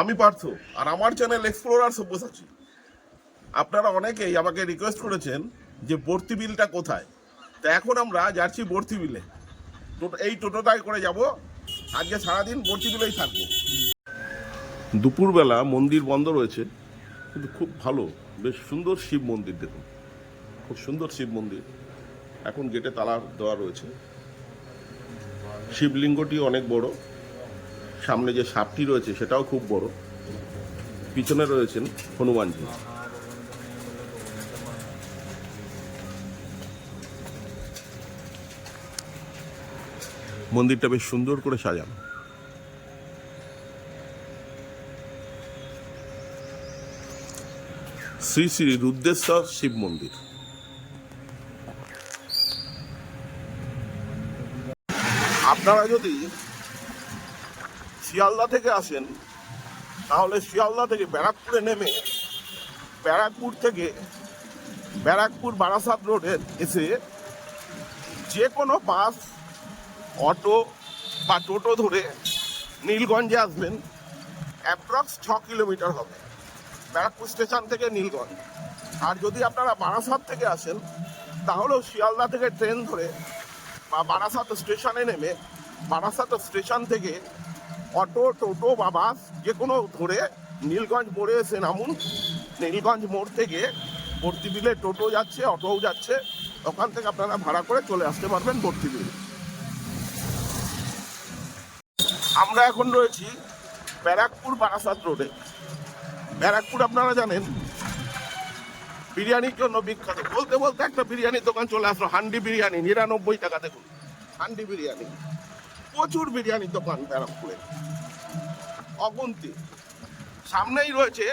আমি পার্থ আর আমার channel explorer Sabyasachi. আপনারা অনেকেই আমাকে রিকোয়েস্ট করেছেন যে ভর্তি বিলটা কোথায়। তা এখন আমরা যাচ্ছি ভর্তি বিলে। এই টোটোটায় করে যাব। আজকে সারাদিন ভর্তি বিলেই থাকব। দুপুরবেলা মন্দির বন্ধ রয়েছে। কিন্তু খুব ভালো। বেশ সুন্দর শিব মন্দির দেখুন। খুব সুন্দর শিব মন্দির। এখন গেটে তালা দেওয়া রয়েছে। শিবলিঙ্গটি অনেক বড়। সামনে যে সাপটি রয়েছে, সেটাও খুব বড়। পিছনে রয়েছেন হনুমানজি। মন্দিরটা বেশ সুন্দর করে সাজানো। শ্রী শ্রী রুদ্রেশ্বর শিব মন্দির। আপনারা যদি শিয়ালদা থেকে আসেন, তাহলে শিয়ালদা থেকে ব্যারাকপুরে নেমে ব্যারাকপুর থেকে ব্যারাকপুর বারাসাত রোডে এসে যে কোনো বাস, অটো বা টোটো ধরে নীলগঞ্জে আসবেন। অ্যাপ্রক্স ছ কিলোমিটার হবে ব্যারাকপুর স্টেশন থেকে নীলগঞ্জ। আর যদি আপনারা বারাসাত থেকে আসেন, তাহলেও শিয়ালদা থেকে ট্রেন ধরে বা বারাসাত স্টেশনে নেমে বারাসাত স্টেশন থেকে অটো, টোটো, বা বাস, যে কোনো ধরে নীলগঞ্জ মোড়ে এসে নামুন। নীলগঞ্জ মোড় থেকে ভর্তি বিলে টোটো যাচ্ছে, অটোও যাচ্ছে। ওখান থেকে আপনারা ভাড়া করে চলে আসতে পারবেন ভর্তি বিলে। আমরা এখন রয়েছি ব্যারাকপুর বারাসাত রোডে। ব্যারাকপুর আপনারা জানেন, বিরিয়ানির জন্য বিখ্যাত। বলতে বলতে একটা বিরিয়ানির দোকান চলে আসলো, হান্ডি বিরিয়ানি, নিরানব্বই টাকা দেখুন, হান্ডি বিরিয়ানি। প্রচুর বিরিয়ানির দোকান ব্যারাকপুরে। অগুন্তি। সামনেই রয়েছে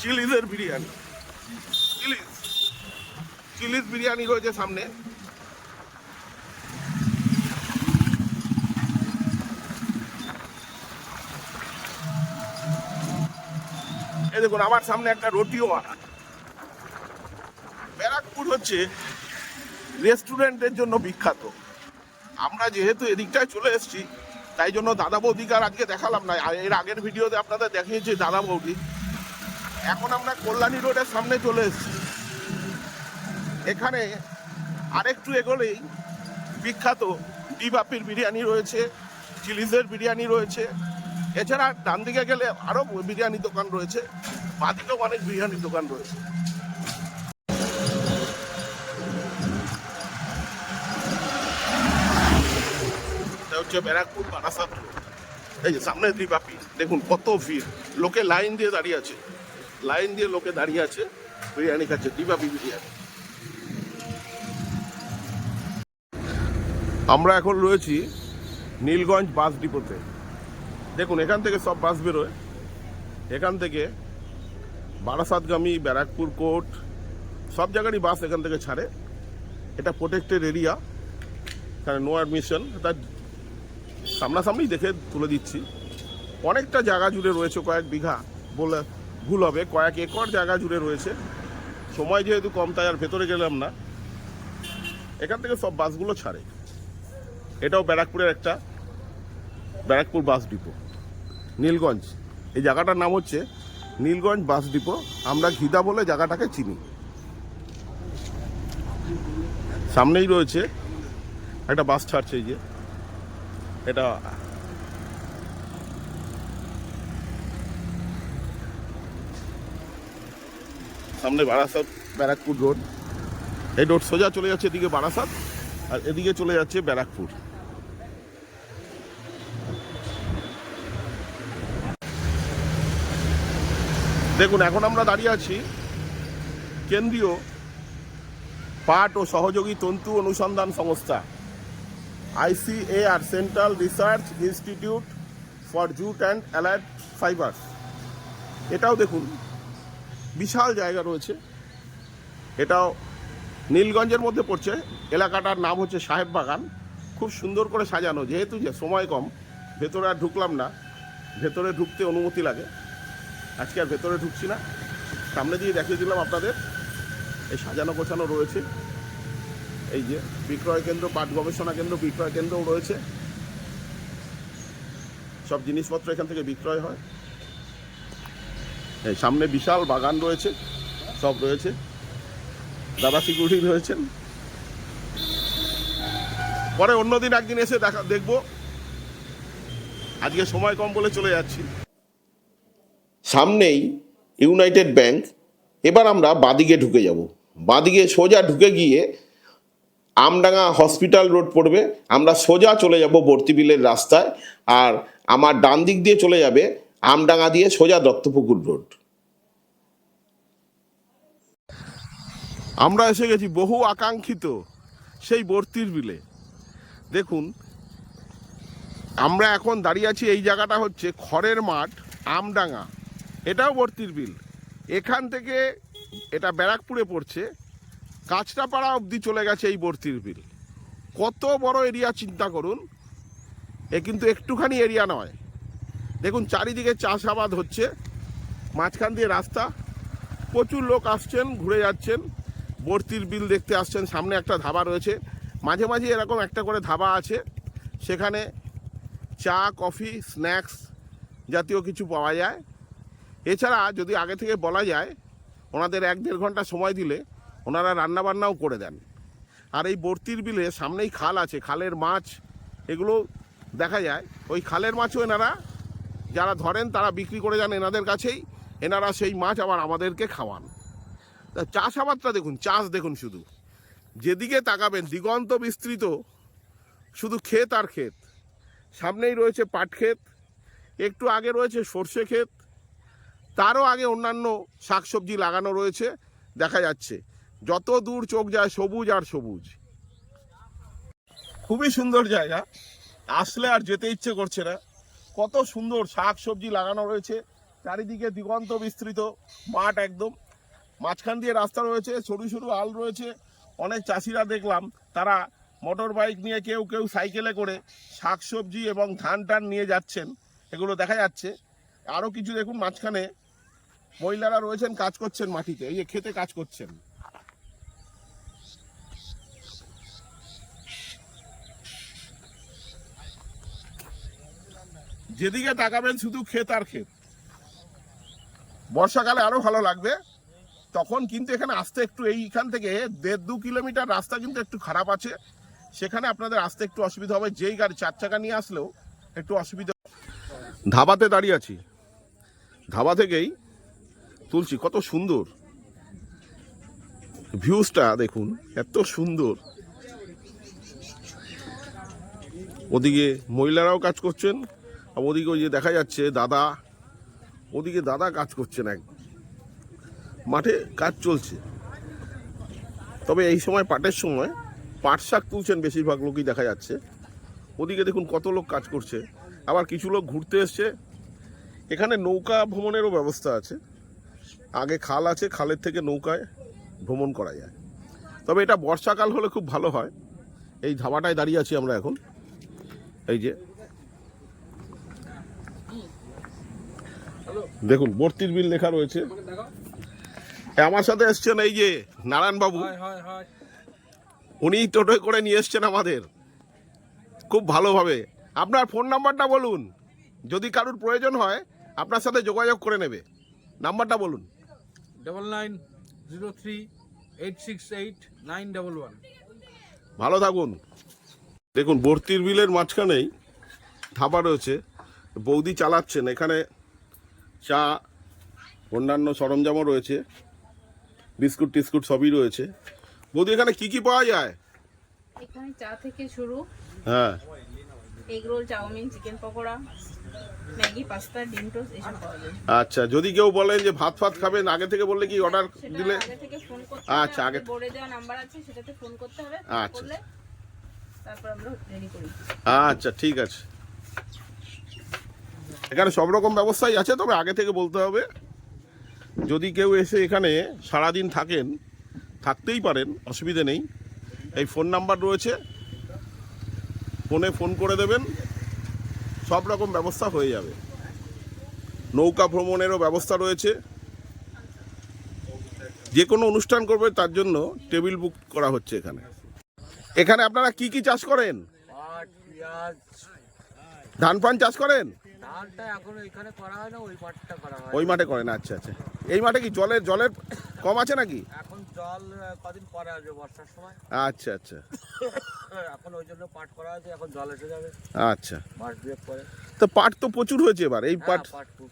চিলিজের বিরিয়ানি। চিলিজ চিলিজ বিরিয়ানি রয়েছে সামনে। এই দেখুন, আমার সামনে একটা রুটিও আনা ব্যারাকপুর হচ্ছে রেস্টুরেন্টের জন্য বিখ্যাত। আমরা যেহেতু এদিকটায় চলে এসেছি, তাই জন্য দাদা বৌদিকার আজকে দেখালাম না। এর আগের ভিডিওতে আপনাদের দেখিয়েছি দাদা বৌদি। এখন আমরা কল্যাণী রোডের সামনে চলে এসেছি। এখানে আরেকটু এগোলেই বিখ্যাত ডিবাপির বিরিয়ানি রয়েছে, চিলিজের বিরিয়ানি রয়েছে। এছাড়া ডান দিকে গেলে আরও বিরিয়ানি দোকান রয়েছে, বাদিকেও অনেক বিরিয়ানির দোকান রয়েছে। ব্যারাকপুর বারাসাত। এই যে সামনে দ্বিবাপি দেখুন কত ভিড়। লোকে লাইন দিয়ে দাঁড়িয়ে আছে। লাইন দিয়ে লোকে দাঁড়িয়ে আছে, বিরিয়ানি খাচ্ছে দ্বিবাপি বিরিয়ানি। আমরা এখন রয়েছি নীলগঞ্জ বাস ডিপোতে। দেখুন, এখান থেকে সব বাস বেরোয়। এখান থেকে বারাসাতগামী, ব্যারাকপুর কোর্ট, সব জায়গারই বাস এখান থেকে ছাড়ে। এটা প্রোটেক্টেড এরিয়া এখানে নো অ্যাডমিশন তার সামনাসামনি দেখে তুলে দিচ্ছি। অনেকটা জায়গা জুড়ে রয়েছে কয়েক বিঘা বলে ভুল হবে। কয়েক একর জায়গা জুড়ে রয়েছে। সময় যেহেতু কম, তাই আর ভেতরে গেলাম না। এখান থেকে সব বাসগুলো ছাড়ে। এটাও ব্যারাকপুরের একটা ব্যারাকপুর বাস ডিপো। নীলগঞ্জ। এই জায়গাটার নাম হচ্ছে নীলগঞ্জ বাস ডিপো। আমরা ঘিদা বলে জায়গাটাকে চিনি। সামনেই রয়েছে একটা বাস ছাড়ছে এই যে। এটা সামনে বারাসাত ব্যারাকপুর রোড। এই রোড সোজা চলে যাচ্ছে এদিকে বারাসাত, আর এদিকে চলে যাচ্ছে ব্যারাকপুর। দেখুন, এখন আমরা দাঁড়িয়ে আছি কেন্দ্রীয় পাট ও সহযোগী তন্তু অনুসন্ধান সংস্থা। ICAR central research institute for jute and allied fibres. এটাও দেখুন, বিশাল জায়গা রয়েছে। এটাও নীলগঞ্জের মধ্যে পড়ছে, এলাকাটার নাম হচ্ছে সাহেব বাগান। খুব সুন্দর করে সাজানো, যেহেতু যে সময় কম, ভেতরে আর ঢুকলাম না, ভেতরে ঢুকতে অনুমতি লাগে। আজকে আর ভেতরে ঢুকছি না। সামনে দিয়ে দেখিয়ে দিলাম আপনাদের, এই সাজানো গোছানো রয়েছে। এই যে বিক্রয় কেন্দ্র, পাট গবেষণা কেন্দ্র, বিক্রয় কেন্দ্রও রয়েছে। সব জিনিসপত্র এখান থেকে বিক্রয় হয়। এই সামনে বিশাল বাগান রয়েছে, সব রয়েছে। দাদা সিকিউরিটি রয়েছেন। পরে অন্যদিন একদিন এসে দেখা, দেখব। আজকে সময় কম বলে চলে যাচ্ছি। সামনেই ইউনাইটেড ব্যাংক, এবার আমরা বাদিকে ঢুকে যাব। বাদিকে সোজা ঢুকে গিয়ে আমডাঙ্গা হসপিটাল রোড পড়বে। আমরা সোজা চলে যাব বর্তিবিলের রাস্তায় আর আমার ডান দিক দিয়ে চলে যাবে আমডাঙ্গা দিয়ে সোজা দত্তপুকুর রোড। আমরা এসে গেছি বহু আকাঙ্ক্ষিত সেই বর্তির বিলে দেখুন, আমরা এখন দাঁড়িয়ে আছি এই জায়গাটা হচ্ছে খড়ের মাঠ, আমডাঙ্গা। এটাও বর্তির বিল এখান থেকে এটা ব্যারাকপুরে পড়ছে। কাঁচরাপাড়া অবধি চলে গেছে এই বর্তির বিল। কত বড় এরিয়া চিন্তা করুন। এ কিন্তু একটুখানি এরিয়া নয়। দেখুন, চারিদিকে চাষাবাদ হচ্ছে। মাঝখান দিয়ে রাস্তা। প্রচুর লোক আসছেন, ঘুরে যাচ্ছেন। বর্তির বিল দেখতে আসছেন। সামনে একটা ধাবা রয়েছে। মাঝে মাঝে এরকম একটা করে ধাবা আছে। সেখানে চা, কফি, স্ন্যাক্স জাতীয় কিছু পাওয়া যায়। এছাড়া যদি আগে থেকে বলা যায়, ওনাদের এক দেড় ঘণ্টা সময় দিলে ওনারা রান্নাবান্নাও করে দেন। আর এই বর্তির বিলে সামনেই খাল আছে, খালের মাছ এগুলো দেখা যায়। ওই খালের মাছও এনারা, যারা ধরেন তারা বিক্রি করে যান এনাদের কাছেই, এনারা সেই মাছ আবার আমাদেরকে খাওয়ান। তা চাষাবাদটা দেখুন, চাষ দেখুন শুধু। যেদিকে তাকাবেন, দিগন্ত বিস্তৃত, শুধু ক্ষেত আর ক্ষেত। সামনেই রয়েছে পাট ক্ষেত, একটু আগে রয়েছে সর্ষে ক্ষেত, তারও আগে অন্যান্য শাকসবজি লাগানো রয়েছে, দেখা যাচ্ছে। যত দূর চোখ যায় সবুজ আর সবুজ। খুবই সুন্দর জায়গা। আসলে আর যেতে ইচ্ছে করছে না। কত সুন্দর শাক সবজি লাগানো রয়েছে। চারিদিকে দিগন্ত বিস্তৃত, মাঠ একদম। মাঝখান দিয়ে রাস্তা রয়েছে, সরু সরু আল রয়েছে। অনেক চাষিরা দেখলাম, তারা মোটর বাইক নিয়ে কেউ কেউ সাইকেলে করে শাকসবজি এবং ধান টান নিয়ে যাচ্ছেন। এগুলো দেখা যাচ্ছে। আরও কিছু দেখুন, মাঝখানে মহিলারা রয়েছেন, কাজ করছেন মাটিতে। এই যে খেতে কাজ করছেন। যেদিকে তাকাবেন শুধু ক্ষেত আর ক্ষেত। বর্ষাকালে আরও ভালো লাগবে। তখন কিন্তু এখানে আসতে একটু এইখান থেকে দেড় দু কিলোমিটার রাস্তা কিন্তু একটু খারাপ আছে। সেখানে আপনাদের আসতে একটু অসুবিধা হবে। যেই গাড়ি চার চাকা নিয়ে আসলেও একটু অসুবিধা ধাবাতে দাঁড়িয়ে আছি। ধাবা থেকেই তুলছি, কত সুন্দর। ভিউজটা দেখুন, এত সুন্দর। ওদিকে মহিলারাও কাজ করছেন আর ওদিকে ওই যে দেখা যাচ্ছে দাদা, ওদিকে দাদা কাজ করছেন এক। মাঠে কাজ চলছে। তবে এই সময় পাটের সময় পাট শাক তুলছেন বেশিরভাগ লোকই দেখা যাচ্ছে। ওদিকে দেখুন কত লোক কাজ করছে। আবার কিছু লোক ঘুরতে এসছে। এখানে নৌকা ভ্রমণেরও ব্যবস্থা আছে। আগে খাল আছে, খালের থেকে নৌকায় ভ্রমণ করা যায়। তবে এটা বর্ষাকাল হলে খুব ভালো হয়। এই ধাবাটায় দাঁড়িয়ে আছি আমরা এখন। এই যে দেখুন বর্তির বিল লেখা রয়েছে। আমার সাথে এসছেন এই যে নারায়ণ বাবু হয় হয় হয়। উনি টোটোয় করে নিয়ে এসছেন আমাদের। খুব ভালোভাবে। আপনার ফোন নাম্বারটা বলুন। যদি কারুর প্রয়োজন হয় আপনার সাথে যোগাযোগ করে নেবে। নাম্বারটা বলুন। Double nine zero three eight six eight nine double one ভালো থাকুন। দেখুন বর্তির বিলের মাঝখানেই ধাবা রয়েছে। বৌদি চালাচ্ছেন। এখানে চা অন্যান্য সরঞ্জামও রয়েছে। বিস্কুট টিস্কুট সবই রয়েছে। বৌদি এখানে কি কি পাওয়া যায়? এখানে চা থেকে শুরু। হ্যাঁ। Egg roll chowmein chicken pakora Maggi pasta ডিম টোস্ট এসব পাওয়া যায়। আচ্ছা যদি কেউ বলেন যে ভাত ফাত খাবেন আগে থেকে বললে কি অর্ডার দিলে আগে থেকে ফোন করতে আচ্ছা, হবে আগে- দেওয়া নাম্বার আছে সেটাতে ফোন করতে হবে। আচ্ছা। তারপর আমরা রেডি করি। আচ্ছা ঠিক আছে। এখানে সব রকম ব্যবস্থাই আছে তবে আগে থেকে বলতে হবে যদি কেউ এসে এখানে সারাদিন থাকেন থাকতেই পারেন অসুবিধে নেই। এই ফোন নাম্বার রয়েছে ফোনে ফোন করে দেবেন সব রকম ব্যবস্থা হয়ে যাবে। নৌকা ভ্রমণেরও ব্যবস্থা রয়েছে। যে কোনো অনুষ্ঠান করবে তার জন্য টেবিল বুক করা হচ্ছে এখানে। এখানে আপনারা কি কি চাষ করেন? ধান পান চাষ করেন? ধানটা এখন এখানে করা হয় না ওই মাঠটা করা হয়। ওই মাঠে করেন আচ্ছা আচ্ছা। এই মাঠে কি জলের জলের কম আছে নাকি? এখন জল কদিন পরে আসবে বর্ষার সময়। আচ্ছা আচ্ছা। এখন ওই জন্য পাট করা আছে এখন জল এসে যাবে। আচ্ছা। মাস দুয়েক পরে। তো পাট তো প্রচুর হয়েছে এবার এই হ্যাঁ, পাট পাট খুব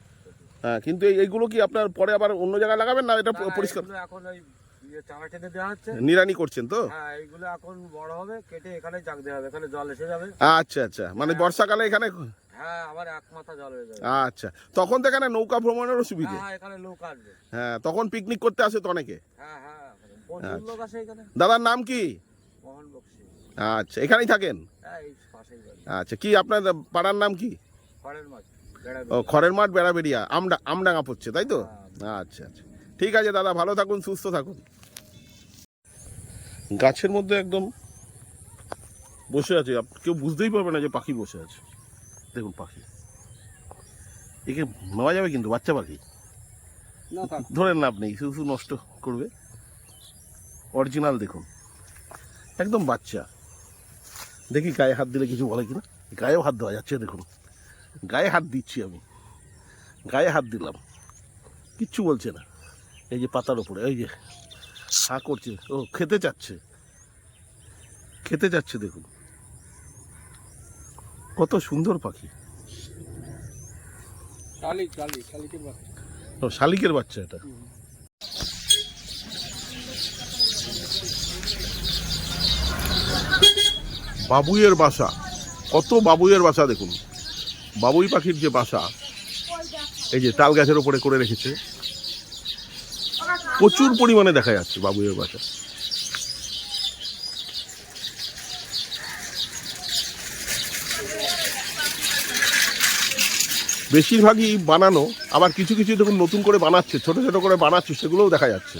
হ্যাঁ কিন্তু এইগুলো কি আপনার পরে আবার অন্য জায়গায় লাগাবেন না? এটা পরিষ্কার এখন ওই ইয়ে চারা টেনে দেওয়া হচ্ছে। নিরানি করছেন তো? হ্যাঁ এইগুলো এখন বড় হবে কেটে এখানে জাগ দেওয়া হবে এখানে জল এসে যাবে। আচ্ছা আচ্ছা। মানে বর্ষাকালে এখানে হ্যাঁ আবার এক মাথা জল হয়ে যাবে। আচ্ছা তখন তো এখানে নৌকা ভ্রমণেরও সুবিধে হ্যাঁ এখানে লোক আসবে। হ্যাঁ তখন পিকনিক করতে আসে তো অনেকে? হ্যাঁ হ্যাঁ প্রচুর লোক আসে এখানে। দাদার নাম কি? মোহন বক্সি। আচ্ছা এখানেই থাকেন? আচ্ছা কি আপনার পাড়ার নাম কি? ও খড়ের মাঠ বেড়াবেড়িয়া আমডা আমডাঙ্গা পড়ছে তাই তো? আচ্ছা আচ্ছা। ঠিক আছে দাদা ভালো থাকুন সুস্থ থাকুন। গাছের মধ্যে একদম বসে আছে কেউ বুঝতেই পারবে না যে পাখি বসে আছে। দেখুন পাখি। একে নেওয়া যাবে কিন্তু বাচ্চা পাখি। ধরেন লাভ নেই শুধু শুধু নষ্ট করবে। অরিজিনাল দেখুন। একদম বাচ্চা। দেখি গায়ে হাত দিলে কিছু বলে কিনা। গায়েও হাত দেওয়া যাচ্ছে দেখুন। গায়ে হাত দিচ্ছি আমি। গায়ে হাত দিলাম। কিচ্ছু বলছে না। এই যে পাতার ওপরে এই যে হা করছে। ও খেতে চাচ্ছে। খেতে চাচ্ছে দেখুন। কত সুন্দর পাখি। ও শালিকের বাচ্চা এটা। বাবুইয়ের বাসা। কত বাবুইয়ের বাসা দেখুন। বাবুই পাখির যে বাসা এই যে তাল গাছের ওপরে করে রেখেছে। প্রচুর পরিমাণে দেখা যাচ্ছে বাবুইয়ের বাসা। বেশিরভাগই বানানো, আবার কিছু কিছু দেখুন নতুন করে বানাচ্ছে, ছোট ছোট করে বানাচ্ছে, সেগুলোও দেখা যাচ্ছে।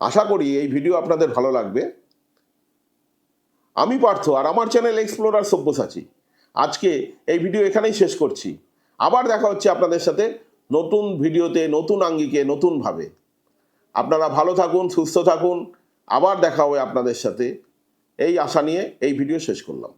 আশা করি এই ভিডিও আপনাদের ভালো লাগবে। আমি পার্থ, আর আমার চ্যানেল এক্সপ্লোরার সব্যসাচী। আজকে এই ভিডিও এখানেই শেষ করছি। আবার দেখা হচ্ছে আপনাদের সাথে নতুন ভিডিওতে, নতুন আঙ্গিকে নতুনভাবে আপনারা ভালো থাকুন, সুস্থ থাকুন। আবার দেখা হবে আপনাদের সাথে। এই আশা নিয়ে এই ভিডিও শেষ করলাম।